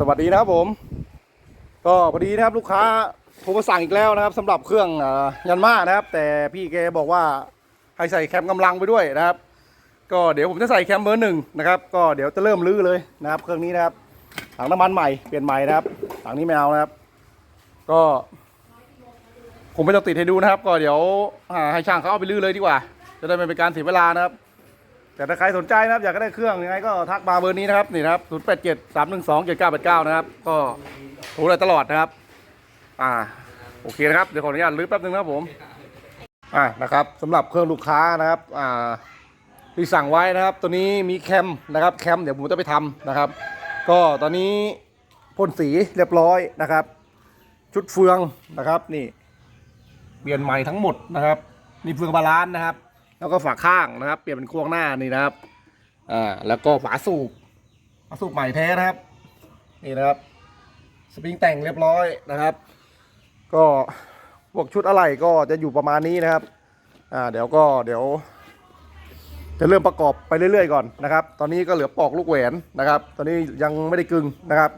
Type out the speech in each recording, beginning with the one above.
สวัสดีนะครับผม ก็พอดีนะครับลูกค้าโทรมาสั่งอีกแล้วนะครับสำหรับเครื่องอยันมานะครับ แต่พี่แกบอกว่าให้ใส่แคมกำลังไปด้วยนะครับ ก็เดี๋ยวผมจะใส่แคมเบอร์หนึ่งนะครับ ก็เดี๋ยวจะเริ่มลื้อเลยนะครับ เครื่องนี้นะครับถังน้ำมันใหม่เปลี่ยนใหม่นะครับถังนี้ไม่เอานะครับ ก็ ผมไม่ต้องติดให้ดูนะครับ ก็เดี๋ยวให้ช่างเขาเอาไปลื้อเลยดีกว่า จะได้ไม่เป็นการเสียเวลานะครับ แต่ถ้าใครสนใจนะครับ อยากได้เครื่องยังไงก็ทักมาเบอร์นี้นะครับนี่นะครับ0 8 7 3 1 2 7 9 8 9นะครับ ก็โทรได้ตลอดนะครับ อ่า โอเคนะครับ เดี๋ยวขออนุญาตลื้อแป๊บนึงนะครับผม อ่านะครับสำหรับเครื่องลูกค้านะครับ อ่า ที่สั่งไว้นะครับ ตัวนี้มีแคมนะครับ แคมเดี๋ยวผมจะไปทำนะครับ ก็ตอนนี้พ่นสีเรียบร้อยนะครับ ชุดเฟืองนะครับนี่ เปลี่ยนใหม่ทั้งหมดนะครับ นี่เฟืองบาลานซ์นะครับ แล้วก็ฝาข้างนะครับ เปลี่ยนเป็นควงหน้านี่นะครับ อ่า แล้วก็ฝาสูบฝาสูบใหม่แท้นะครับ นี่นะครับ สปริงแต่งเรียบร้อยนะครับ ก็พวกชุดอะไรก็จะอยู่ประมาณนี้นะครับ อ่า เดี๋ยวก็เดี๋ยว จะเริ่มประกอบไปเรื่อยๆก่อนนะครับ ตอนนี้ก็เหลือปอกลูกแหวนนะครับ ตอนนี้ยังไม่ได้กึงนะครับ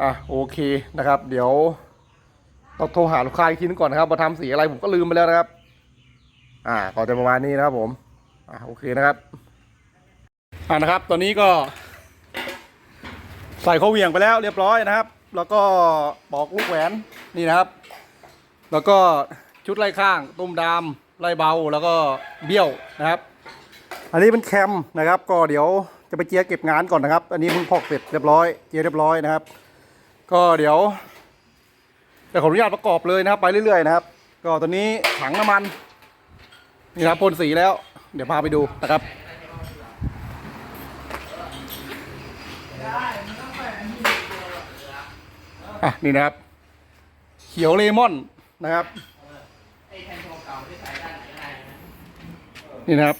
อะโอเคนะครับ เดี๋ยวต้องโทรหาลูกค้าอีกทีนึงก่อนนะครับมาทำสีอะไรผมก็ลืมไปแล้วนะครับ อ่าก็จะประมาณนี้นะครับผมอ่าโอเคนะครับอ่านะครับ ตอนนี้ก็ ใส่ข้อเหวี่ยงไปแล้วเรียบร้อยนะครับ แล้วก็ปอกลูกแหวนนี่นะครับ แล้วก็ชุดไล่ข้างตุ้มดามไล่เบาแล้วก็เบี้ยวนะครับ อันนี้เป็นแคมนะครับ ก็เดี๋ยวจะไปเจียเก็บงานก่อนนะครับ อันนี้เพิ่งพอกเสร็จเรียบร้อยเจียเรียบร้อยนะครับ ก็เดี๋ยวจะขออนุญาตประกอบเลยนะครับ ไปเรื่อยๆนะครับ ก็ตอนนี้ถังน้ำมัน นี่ครับพ่นสีแล้ว เดี๋ยวพาไปดูนะครับอะนี่นะครับ เขียวเลมอนนะครับนี่นะครับ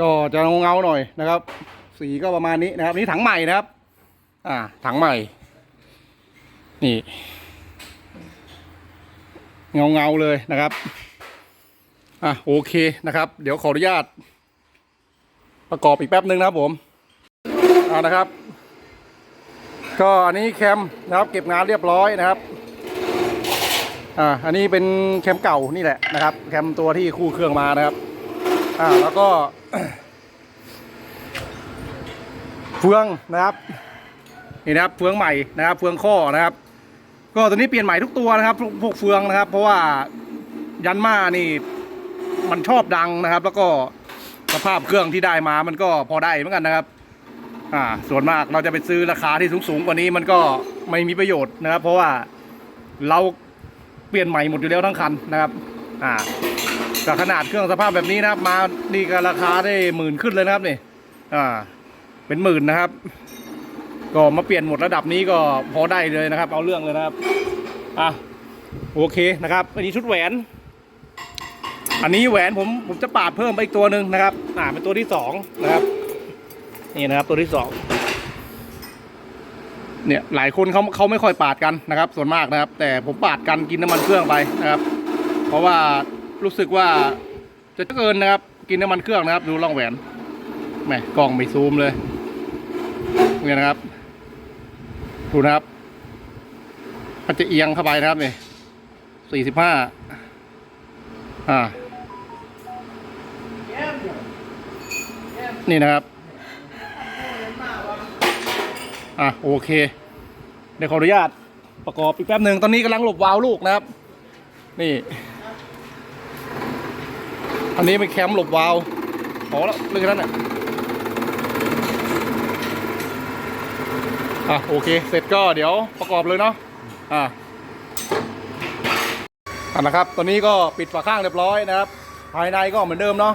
ก็จะเงาๆหน่อยนะครับ สีก็ประมาณนี้นะครับ นี่ถังใหม่นะครับ อ่า ถังใหม่ นี่ เงาๆเลยนะครับ อะโอเคนะครับ เดี๋ยวขออนุญาต ประกอบอีกแป๊บนึงนะครับผมเอานะครับ ก็อันนี้แคมนะครับ เก็บงานเรียบร้อยนะครับอ่าอันนี้เป็นแคมเก่านี่แหละนะครับ แคมตัวที่คู่เครื่องมานะครับอ่าแล้วก็เฟืองนะครับนี่นะครับเฟืองใหม่นะครับเฟืองข้อนะครับ ก็ตัวนี้เปลี่ยนใหม่ทุกตัวนะครับพวกพวกเฟืองนะครับ เพราะว่ายันมานี่ มันชอบดังนะครับ แล้วก็สภาพเครื่องที่ได้มามันก็พอได้เหมือนกันนะครับ อ่า ส่วนมากเราจะไปซื้อราคาที่สูงๆกว่านี้มันก็ไม่มีประโยชน์นะครับ เพราะว่าเราเปลี่ยนใหม่หมดอยู่แล้วทั้งคันนะครับ อ่าแต่ขนาดเครื่องสภาพแบบนี้นะครับ มานี่ก็ราคาได้หมื่นขึ้นเลยนะครับนี่ อ่า เป็นหมื่นนะครับ ก็มาเปลี่ยนหมดระดับนี้ก็พอได้เลยนะครับ เอาเรื่องเลยนะครับ อะโอเคนะครับ อันนี้ชุดแหวน อันนี้แหวนผมผมจะปาดเพิ่มไปอีกตัวหนึ่งนะครับ อ่าเป็นตัวที่สองนะครับ นี่นะครับตัวที่สองเนี่ยหลายคนเขาเขาไม่ค่อยปาดกันนะครับ ส่วนมากนะครับ แต่ผมปาดกันกินน้ำมันเครื่องไปนะครับ เพราะว่ารู้สึกว่าจะเกินนะครับ กินน้ำมันเครื่องนะครับ ดูร่องแหวนแหมกล้องไม่ซูมเลยเนี่ยนะครับดูนะครับมันจะเอียงเข้าไปนะครับนี่สี่สิบห้าอ่า นี่นะครับ อะโอเค เดี๋ยวขออนุญาตประกอบอีกแป๊บหนึ่งตอนนี้กำลังหลบวาล์วลูกนะครับ นี่ อันนี้เป็นแคมป์หลบวาล์วพอแล้วเรื่องนั้นแหละอะโอเค เสร็จก็เดี๋ยวประกอบเลยเนาะอะอะนะครับ ตอนนี้ก็ปิดฝาข้างเรียบร้อยนะครับ ภายในก็เหมือนเดิมเนาะ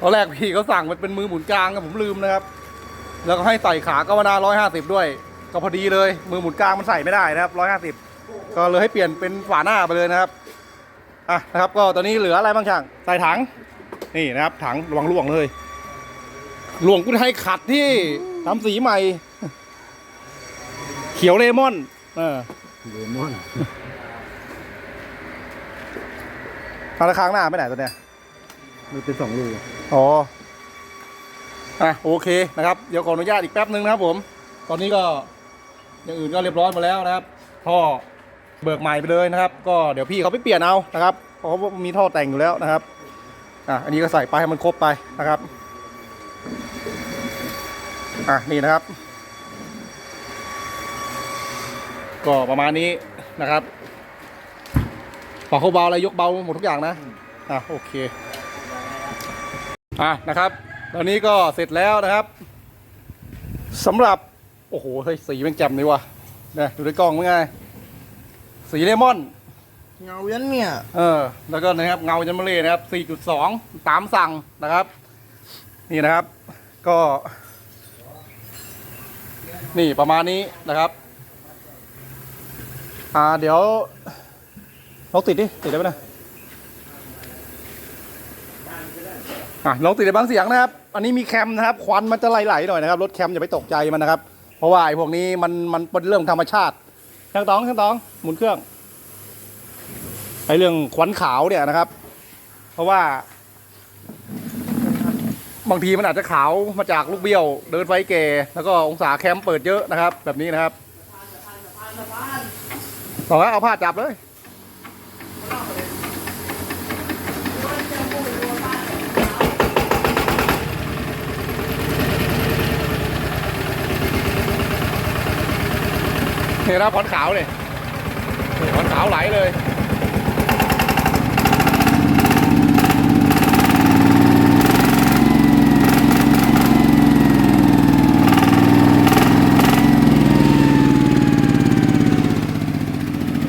ตอนแรกพี่เขาสั่งมันเป็นมือหมุนกลางครับผมลืมนะครับ แล้วก็ให้ใส่ขากาวนาร้อยห้าสิบด้วย ก็พอดีเลย มือหมุนกลางมันใส่ไม่ได้นะครับร้อยห้าสิบก็เลยให้เปลี่ยนเป็นฝาหน้าไปเลยนะครับอะนะครับ ก็ตอนนี้เหลืออะไรบ้างช่างใส่ถังนี่นะครับ ถังระวังล่วงเลยหลวงกุไทยขัดที่ทำสีใหม่ เขียวเลมอนเออเลมอนทางค้างหน้าไม่ไหนตัวเนี้ย มันเป็นสองรูอ๋ออะโอเคนะครับเดี๋ยวขออนุญาตอีกแป๊บนึงนะครับผม ตอนนี้ก็อย่างอื่นก็เรียบร้อยหมดแล้วนะครับท่อเบิกใหม่ไปเลยนะครับ ก็เดี๋ยวพี่เขาไปเปลี่ยนเอานะครับเพราะว่ามีท่อแต่งอยู่แล้วนะครับอะอันนี้ก็ใส่ไปให้มันครบไปนะครับอะนี่นะครับ ก็ประมาณนี้นะครับพอเขาเบาอะไรยกเบาหมดทุกอย่างนะอะโอเค อะนะครับ ตอนนี้ก็เสร็จแล้วนะครับสำหรับ โอ้โหเฮ้ยสีแมันแจ่มเลยว่ะเนี่ยดูในกล้องเป็นไง สีเลมอน เงายันเนี่ย เออ แล้วก็นะครับเงาจันมาเล่นะครับ 4.2 ตามสั่งนะครับ นี่นะครับ ก็ นี่ประมาณนี้นะครับ อ่า เดี๋ยวลองติดดิ ติดได้ไหมนะ อะลองติดในบางเสียงนะครับ อันนี้มีแคมนะครับ ควันมันจะไหลๆหน่อยนะครับ รถแคมอย่าไปตกใจมันนะครับ เพราะว่าไอ้พวกนี้มันมันเป็นเรื่องธรรมชาติช่างตองช่างตอง หมุนเครื่อง ไอ้เรื่องขวัญขาวเนี่ยนะครับ เพราะว่า บางทีมันอาจจะขาวมาจากลูกเบี้ยว เดินไฟเกแล้วก็องศาแคมป์เปิดเยอะนะครับ แบบนี้นะครับบอกว่าเอาผ้าจับเลย เนี่ยนะขวัญขาวเนี่ยนี่ขวัญขาวไหลเลย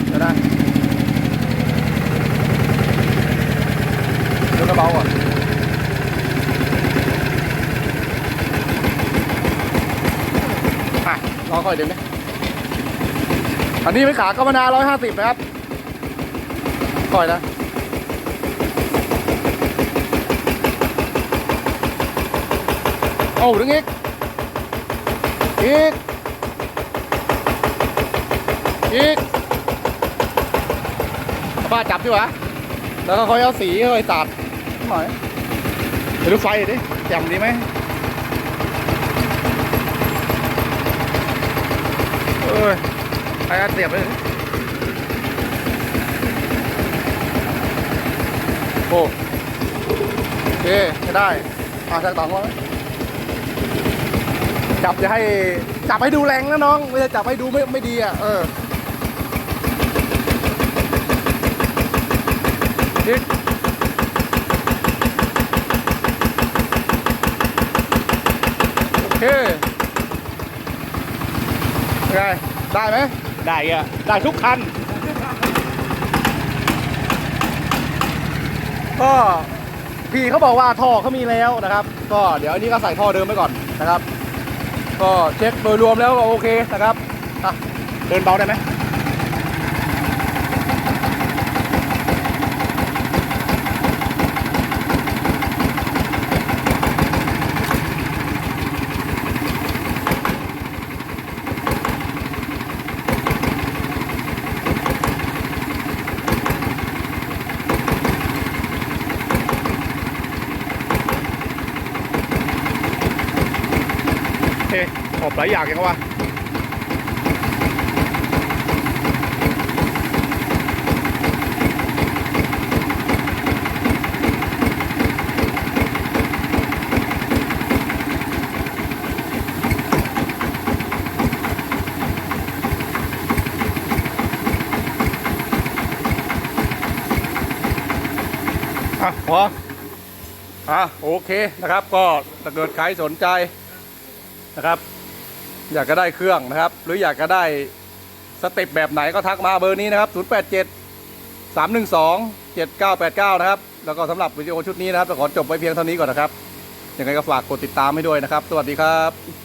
เดี๋ยวนะเดี๋ยวกระ อนอะรอค่อยเดี๋ยวนี้อันนี้ไม่ขากรรมนาร้อยห้าสิบนะครับค่อยนะโอ้ดึงอีกอีกอีกเอาป้าจับดีกว่าแล้วก็ค่อยเอาสีค่อยตัดหน่อยไปดูไฟดิแจ่มดีไหมเอ้ย ไปกันเสียบเลยโอ้โอเคไม่ได้อาชักตองไว้จับจะให้จับให้ดูแรงนะน้อง ไม่ใช่จับให้ดูไม่ไม่ดีอะ เอออีกโอเคไงได้ไหม ได้อะได้ทุกคัน ก็พี่เขาบอกว่าท่อเขามีแล้วนะครับ ก็เดี๋ยวอันนี้ก็ใส่ท่อเดิมไปก่อนนะครับ ก็เช็คโดยรวมแล้วก็โอเคนะครับเดินเบาได้ไหม อบหลายอย่างยังวะอะพออะโอเคนะครับก็ถ้าเกิดใครสนใจนะครับ อยากจะได้เครื่องนะครับ หรืออยากจะได้สเต็ปแบบไหนก็ทักมาเบอร์นี้นะครับ 087 312 7989 นะครับ แล้วก็สำหรับวิดีโอชุดนี้นะครับจะขอจบไว้เพียงเท่านี้ก่อนนะครับยังไงก็ฝากกดติดตามให้ด้วยนะครับ สวัสดีครับ